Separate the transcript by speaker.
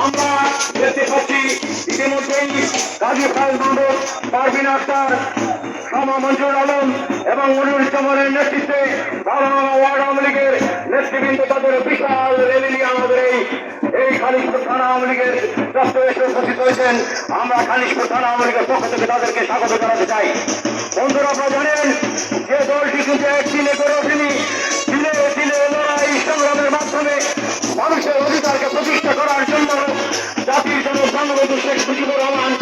Speaker 1: আমরা দেখতে এই খালিশপুর থানা আওয়ামী লীগের হয়েছেন আমরা খালিশপুর থানা আওয়ামী লীগের পক্ষ থেকে তাদেরকে স্বাগত জানাতে চাই বন্ধুরা আপনারা জানেন যে দলটি কিন্তু একদিনে করে ওঠেনি দিনে লড়াই সংগ্রামের মাধ্যমে মানুষের অধিকারকে প্রতিষ্ঠা করার জন্য জাতির জন্য বঙ্গবন্ধু শেখ মুজিবুর রহমান